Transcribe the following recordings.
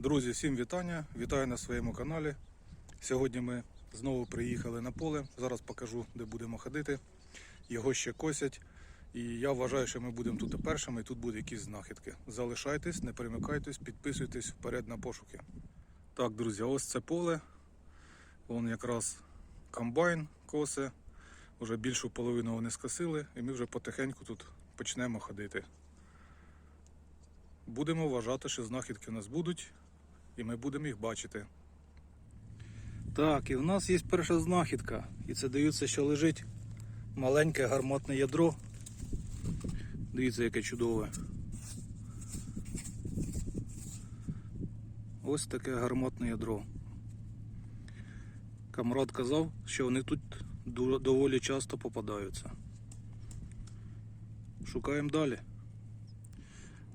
Друзі, всім вітання! Вітаю на своєму каналі. Сьогодні ми знову приїхали на поле. Зараз покажу, де будемо ходити. Його ще косять. І я вважаю, що ми будемо тут першими, і тут будуть якісь знахідки. Залишайтесь, не перемикайтесь, підписуйтесь вперед на пошуки. Так, друзі, ось це поле. Вон якраз комбайн косе. Вже більшу половину вони скосили, і ми вже потихеньку тут почнемо ходити. Будемо вважати, що знахідки у нас будуть, і ми будемо їх бачити. Так, і в нас є перша знахідка. І це дивіться, що лежить маленьке гарматне ядро. Дивіться, яке чудове. Ось таке гарматне ядро. Камрад казав, що вони тут доволі часто попадаються. Шукаємо далі.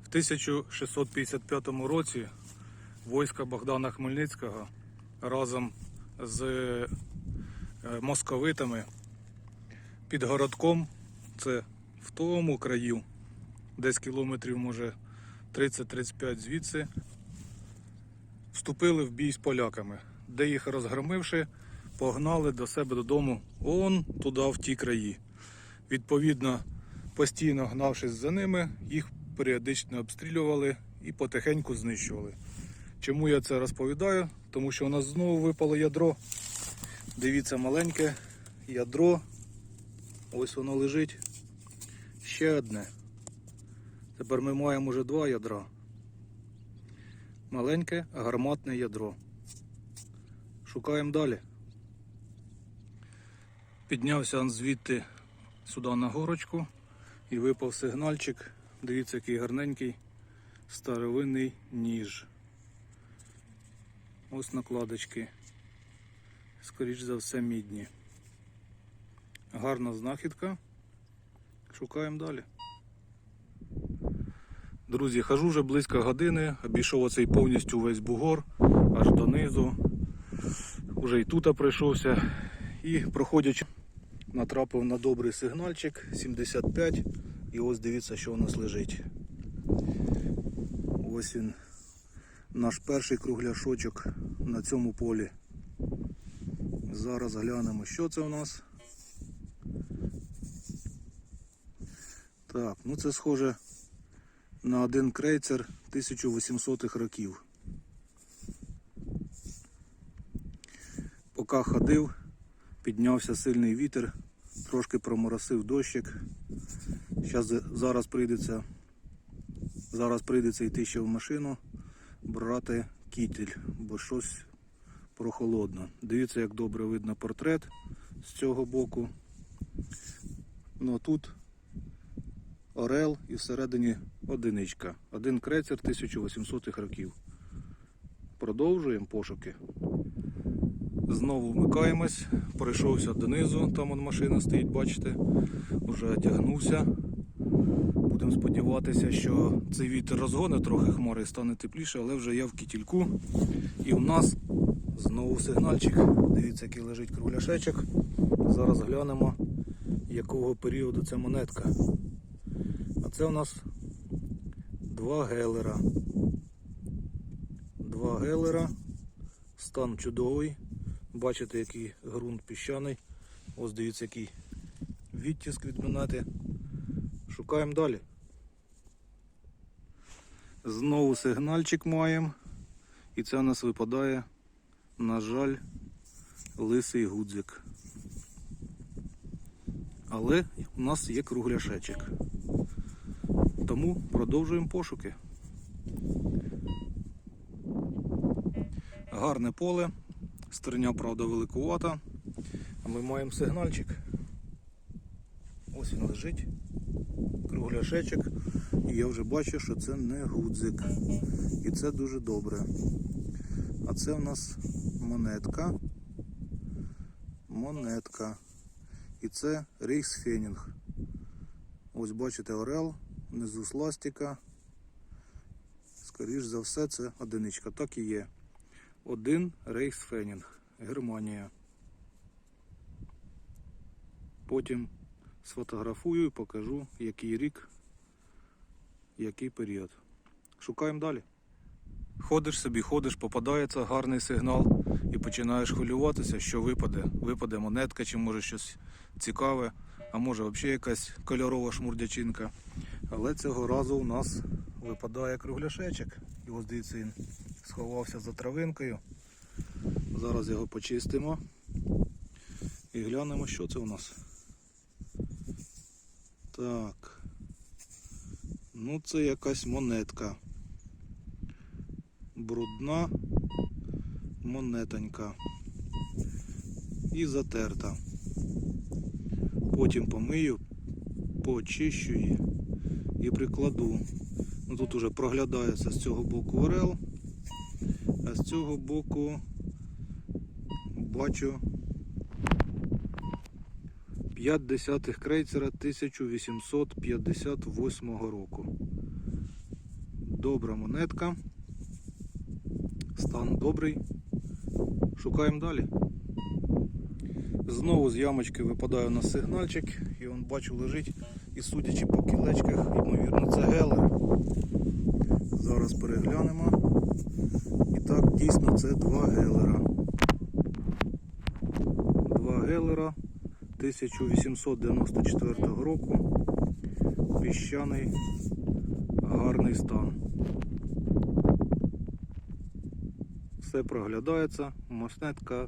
В 1655 році війська Богдана Хмельницького разом з е, московитами під городком, це в тому краю, десь кілометрів, може 30-35 звідси, вступили в бій з поляками, де їх розгромивши, погнали до себе додому он туди, в ті краї. Відповідно, постійно гнавшись за ними, їх періодично обстрілювали і потихеньку знищували. Чому я це розповідаю? Тому що у нас знову випало ядро. Дивіться, маленьке ядро. Ось воно лежить. Ще одне. Тепер ми маємо вже два ядра. Маленьке гарматне ядро. Шукаємо далі. Піднявся звідти сюди на горочку і випав сигнальчик. Дивіться, який гарненький старовинний ніж. Ось накладочки. Скоріш за все, мідні. Гарна знахідка. Шукаємо далі. Друзі, хожу вже близько години, обійшов оцей повністю весь бугор, аж донизу. Уже і тут пройшовся. І проходячи, натрапив на добрий сигнальчик 75. І ось дивіться, що у нас лежить. Ось він, наш перший кругляшочок на цьому полі. Зараз глянемо, що це у нас. Так, ну це схоже на один крейцер 1800-х років. Поки ходив, піднявся сильний вітер, трошки проморосив дощик. Щас, зараз прийдеться, зараз прийдеться йти ще в машину, брати кітель, бо щось прохолодно. Дивіться, як добре видно портрет з цього боку. Ну а тут орел і всередині одиничка. Один крейцер 1800-х років. Продовжуємо пошуки. Знову вмикаємось, пройшовся донизу, там он машина стоїть, бачите, вже одягнувся. Будемо сподіватися, що цей вітер розгоне трохи хмари і стане тепліше, але вже я в кітільку. І в нас знову сигнальчик. Дивіться, який лежить кругляшечок. Зараз глянемо, якого періоду ця монетка. А це у нас два гелера. Два гелера. Стан чудовий. Бачите, який ґрунт піщаний. Ось дивіться, який відтиск від монети. Шукаємо далі. Знову сигнальчик маємо. І це у нас випадає, на жаль, лисий гудзик. Але у нас є кругляшечок. Тому продовжуємо пошуки. Гарне поле. Стерня, правда, великувата. А ми маємо сигнальчик. Ось він лежить. Кругляшечок. І я вже бачу, що це не гудзик. І це дуже добре. А це у нас монетка. Монетка. І це рейхсфенінг. Ось бачите орел, внизу сластика. Скоріш за все, це одиничка. Так і є. Один рейхсфенінг. Германія. Потім сфотографую і покажу, який рік, який період. Шукаємо далі. Ходиш собі, ходиш, попадається гарний сигнал і починаєш хвилюватися, що випаде. Випаде монетка, чи може щось цікаве, а може взагалі якась кольорова шмурдячинка. Але цього разу у нас випадає кругляшечок. І ось дивіться, він сховався за травинкою. Зараз його почистимо і глянемо, що це у нас. Так. Ну, це якась монетка. Брудна монетонька. І затерта. Потім помию, почищу її і прикладу. Ну, тут уже проглядається з цього боку орел, а з цього боку бачу 5 десятих крейцера 1858 року. Добра монетка. Стан добрий. Шукаємо далі. Знову з ямочки випадає у нас сигнальчик, і он бачу лежить. І судячи по кілечках, ймовірно, це гелер. Зараз переглянемо. І так, дійсно це два гелера. Два гелера 1894 року. Піщаний гарний стан. Все проглядається, монетка.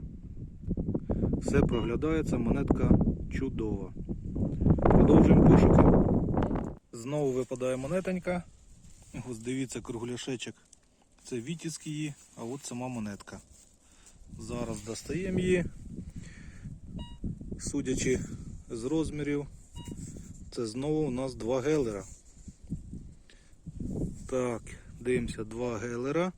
Все проглядається, монетка чудова. Продовжуємо пошуки. Знову випадає монетонька. Ось дивіться кругляшечок. Це вітіски її, а от сама монетка. Зараз достаємо її. Судячи з розмірів, це знову у нас два гелера. Так, дивимося, два гелера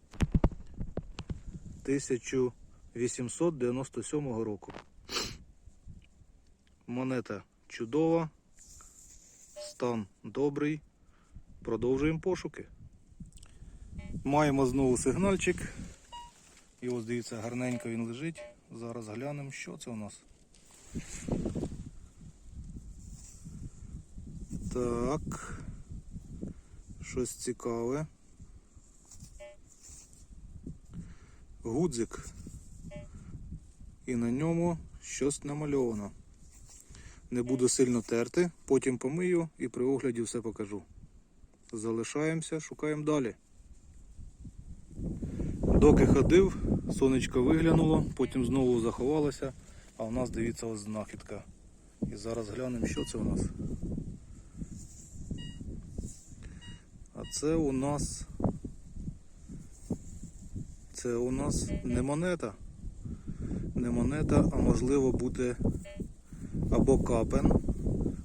1897 року. Монета чудова, стан добрий. Продовжуємо пошуки. Маємо знову сигнальчик. І ось дивіться, гарненько він лежить. Зараз глянемо, що це у нас. Так. Щось цікаве. Гудзик. І на ньому щось намальовано. Не буду сильно терти, потім помию і при огляді все покажу. Залишаємося, шукаємо далі. Доки ходив, сонечко виглянуло, потім знову заховалося, а у нас дивіться ось знахідка. І зараз глянемо, що це у нас. А це у нас. Це у нас не монета. Не монета, а можливо буде або капен.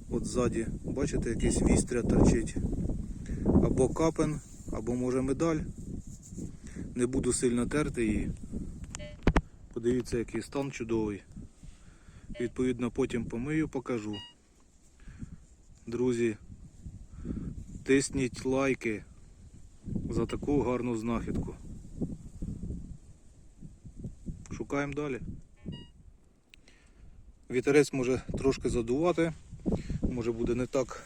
От ззаді, бачите, якийсь вістря торчить. Або капен, або може медаль. Не буду сильно терти її. Подивіться, який стан чудовий. Відповідно, потім помию, покажу. Друзі, тисніть лайки за таку гарну знахідку. Шукаємо далі. Вітерець може трошки задувати, може буде не так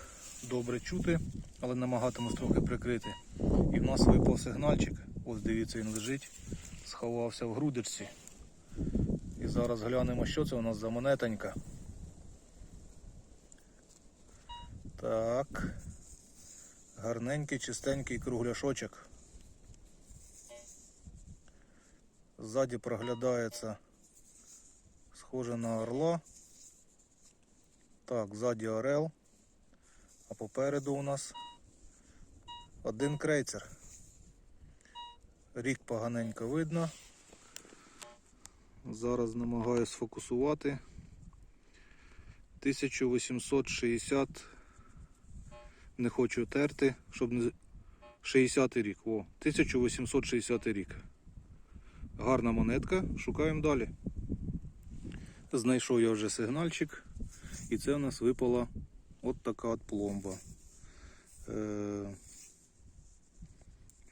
добре чути, але намагатимусь трохи прикрити. І в нас випав сигнальчик. Ось дивіться, він лежить, сховався в грудочці. Зараз глянемо, що це у нас за монетонька. Так. Гарненький, чистенький кругляшочок. Ззаді проглядається схоже на орла. Так, ззаді орел. А попереду у нас один крейцер. Рік поганенько видно. Зараз намагаюся сфокусувати. 1860. Не хочу терти, щоб не 60 рік. О, 1860 рік. Гарна монетка, шукаємо далі. Знайшов я вже сигнальчик, і це у нас випала от така от пломба. Е,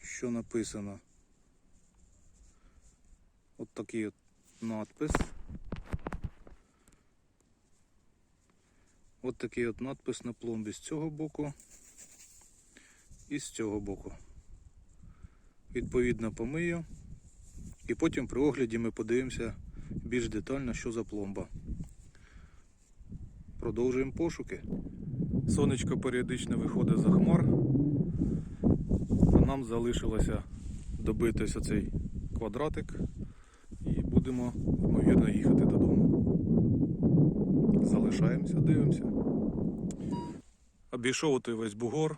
що написано? От такий от надпис. От такий от надпис на пломбі з цього боку і з цього боку. відповідно помию. І потім при огляді ми подивимося більш детально, що за пломба. Продовжуємо пошуки. Сонечко періодично виходить за хмар. А нам залишилося добити ось цей квадратик будемо, ймовірно, їхати додому. Залишаємося, дивимося. Обійшов той весь бугор,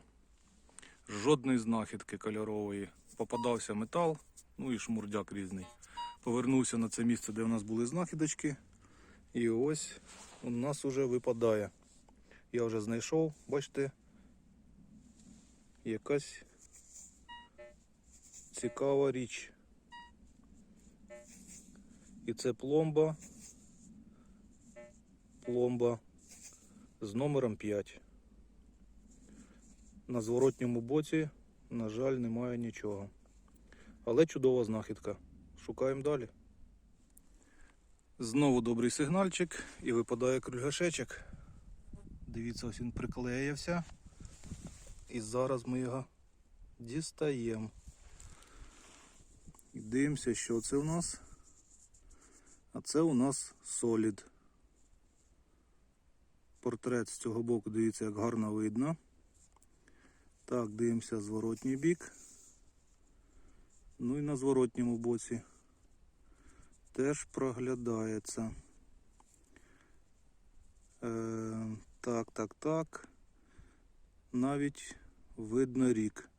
жодної знахідки кольорової. Попадався метал, ну і шмурдяк різний. Повернувся на це місце, де в нас були знахідочки. І ось у нас уже випадає. Я вже знайшов, бачите, якась цікава річ. І це пломба. Пломба з номером 5. На зворотньому боці, на жаль, немає нічого. Але чудова знахідка. Шукаємо далі. Знову добрий сигнальчик і випадає крюгашечок. Дивіться, ось він приклеївся. І зараз ми його дістаємо. І дивимося, що це у нас. А це у нас солід. Портрет з цього боку, дивіться, як гарно видно. Так, дивимося зворотній бік. Ну і на зворотньому боці теж проглядається. Е, так, так, так. Навіть видно рік.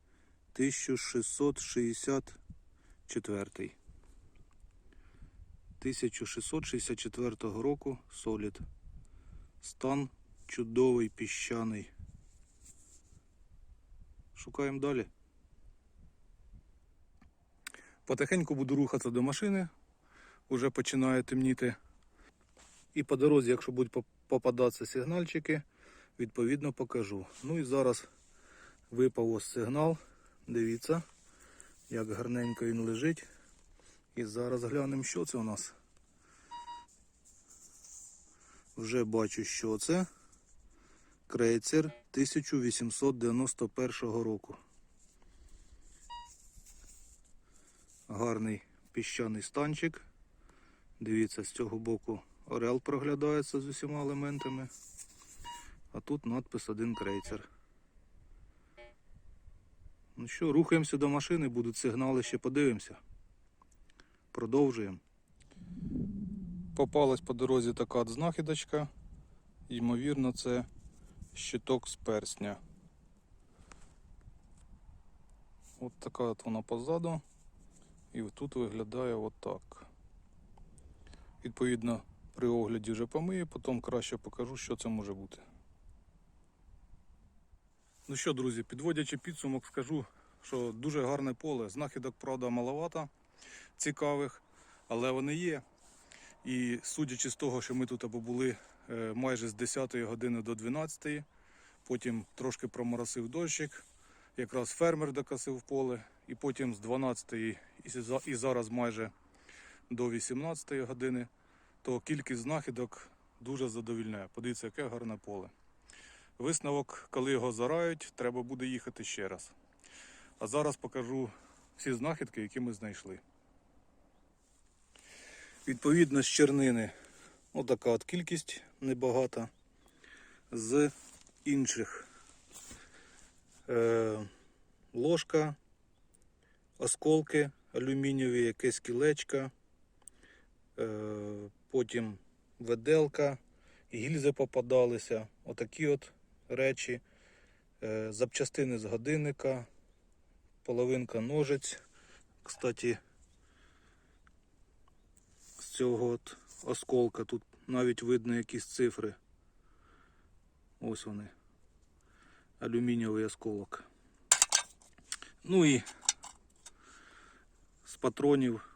1664. 1664 року солід. Стан чудовий піщаний. Шукаємо далі. Потихеньку буду рухатися до машини. Уже починає темніти. І по дорозі, якщо будуть попадатися сигнальчики, відповідно покажу. Ну і зараз випав ось сигнал. Дивіться, як гарненько він лежить. І зараз глянемо, що це у нас. Вже бачу, що це. Крейцер 1891 року. Гарний піщаний станчик. Дивіться, з цього боку орел проглядається з усіма елементами. А тут надпис один крейцер. Ну що, рухаємося до машини, будуть сигнали, ще подивимося. Продовжуємо. Попалась по дорозі така знахідочка. Ймовірно, це щиток з персня. От така от вона позаду. І тут виглядає отак. Відповідно, при огляді вже помию, потім краще покажу, що це може бути. Ну що, друзі, підводячи підсумок, скажу, що дуже гарне поле. Знахідок, правда, маловато цікавих, але вони є. І судячи з того, що ми тут були е, майже з 10 години до 12, потім трошки проморосив дощик, якраз фермер докосив поле, і потім з 12 і і зараз майже до 18 години, то кількість знахідок дуже задовільняє. Подивіться, яке гарне поле. Висновок, коли його зарають, треба буде їхати ще раз. А зараз покажу всі знахідки, які ми знайшли. Відповідно з чернини отака от кількість небагата. З інших е, ложка, осколки алюмінієві, якесь кілечка, е, потім веделка, гільзи попадалися, отакі от речі, е, запчастини з годинника, половинка ножиць. Кстати, цього от осколка тут навіть видно якісь цифри. Ось вони. Алюмінієвий осколок. Ну і з патронів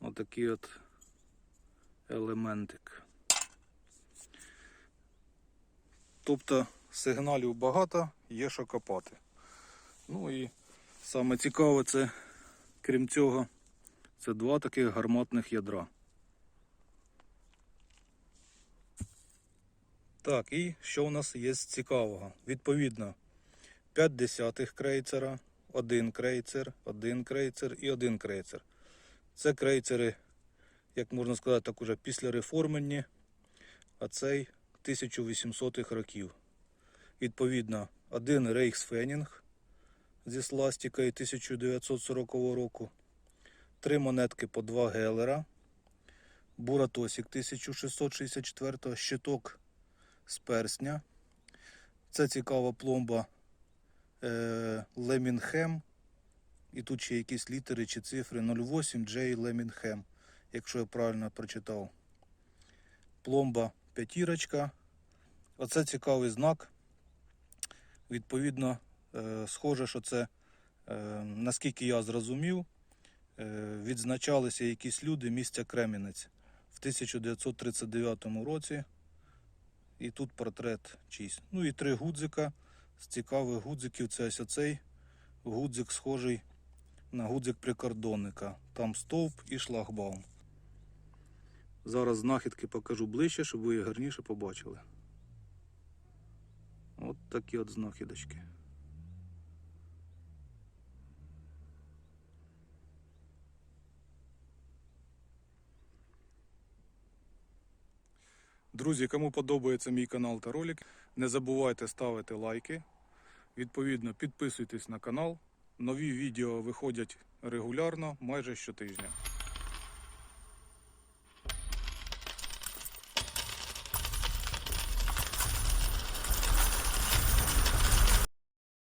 отакий от елементик. Тобто сигналів багато, є що копати. Ну і саме цікаве це, крім цього, це два таких гарматних ядра. Так, і що у нас є цікавого? Відповідно, 5 десятих крейцера, один крейцер, один крейцер і один крейцер. Це крейцери, як можна сказати, так уже після реформені, а цей 1800-х років. Відповідно, один Рейхсфенінг зі сластикою 1940 року, три монетки по 2 Гелера, Буратосік 1664, щиток з персня. Це цікава пломба е, Лемінхем. І тут ще якісь літери чи цифри 08 J Лемінхем, якщо я правильно прочитав. Пломба п'ятірочка. Оце цікавий знак. Відповідно, е, схоже, що це, е, наскільки я зрозумів, відзначалися якісь люди місця Кремінець в 1939 році. І тут портрет чийсь. Ну і три гудзика. З цікавих гудзиків це ось оцей гудзик схожий на гудзик прикордонника. Там стовп і шлагбаум. Зараз знахідки покажу ближче, щоб ви їх гарніше побачили. От такі от знахідочки. Друзі, кому подобається мій канал та ролик, не забувайте ставити лайки. Відповідно, підписуйтесь на канал. Нові відео виходять регулярно, майже щотижня.